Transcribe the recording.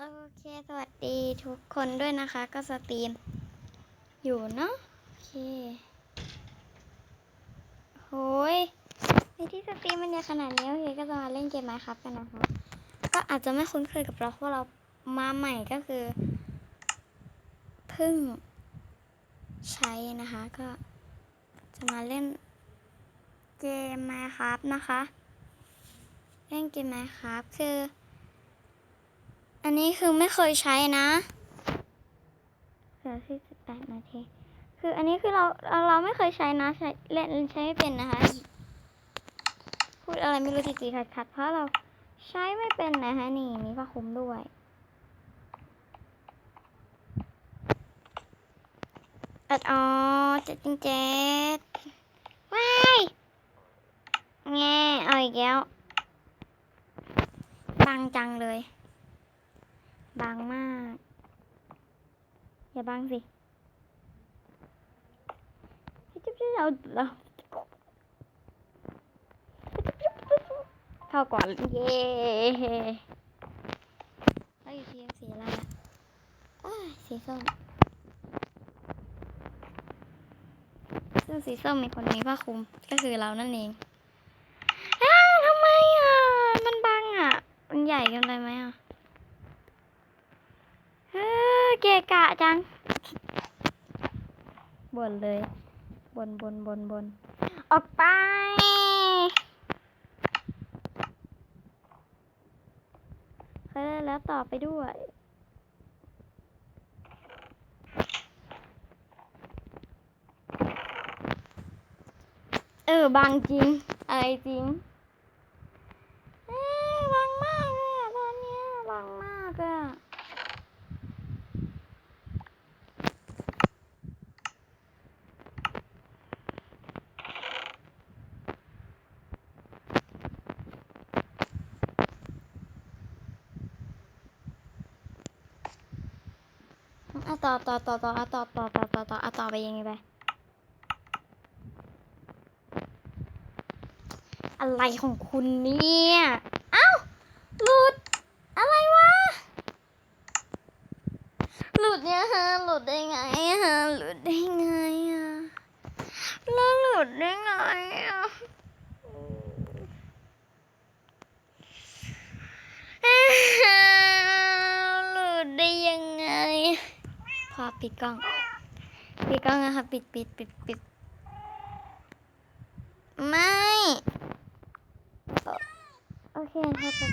โอเค สวัสดีทุกคนด้วยนะคะ ก็สตรีม อยู่เนาะโอเคโหยในที่สตรีมมันใหญ่ขนาดนี้โอเคก็จะมาเล่นเกมไมครับกันนะคะ ก็อาจจะไม่คุ้นเคยกับเราเพราะเรามาใหม่ก็คือเพิ่งใช้นะคะ ก็จะมาเล่นเกมไมครับนะคะ เล่นเกมไมครับคือ อันนี้คือไม่เคยใช้นะเหลือสี่สิบแปดนาที คืออันนี้คือเราเราเราไม่เคยใช้นะใช้เล่นใช้ไม่เป็นนะคะ พูดอะไรไม่รู้ติดๆขัดๆเพราะเราใช้ไม่เป็นนะคะนี่มีผ้าคลุมด้วยอัดอ๋อเจ็ดจริงเจ็ดว้ายแง่เอาอีกแล้วบังจังเลย บางมาก อย่าบางสิจิ๊บจิ๊บเราเราเข้าก่อน เย้เราอยู่ทีมสีอะไรอะสีส้มซึ่งสีส้มมีคนมีผ้าคลุม ก็คือเรานั่นเองอ้าทำไมอะ มันบังอะ มันใหญ่เกันไปไหมอะ เออเกะกะจังบ่นเลยบ่นบ่นบ่นบ่นออกไปเคยได้แล้วต่อไปด้วยเออบางจริงอะไรจริงเอ้ยบางมากเลยอะตอนเนี้ยบางมากอะ เอาต่อต่อต่อต่ออาต่อต่อต่อต่อต่อเอาต่อไปยังไงไปอะไรของคุณเนี่ยเอ้าหลุด อะไรวะ หลุดเนี่ยฮะ หลุดได้ไงฮะ หลุดได้ไงอะ แล้วหลุดได้ไงอะ พอปิดกล้อง ปิดกล้องนะคะปิดปิดปิดปิดไม่ โอเคครับ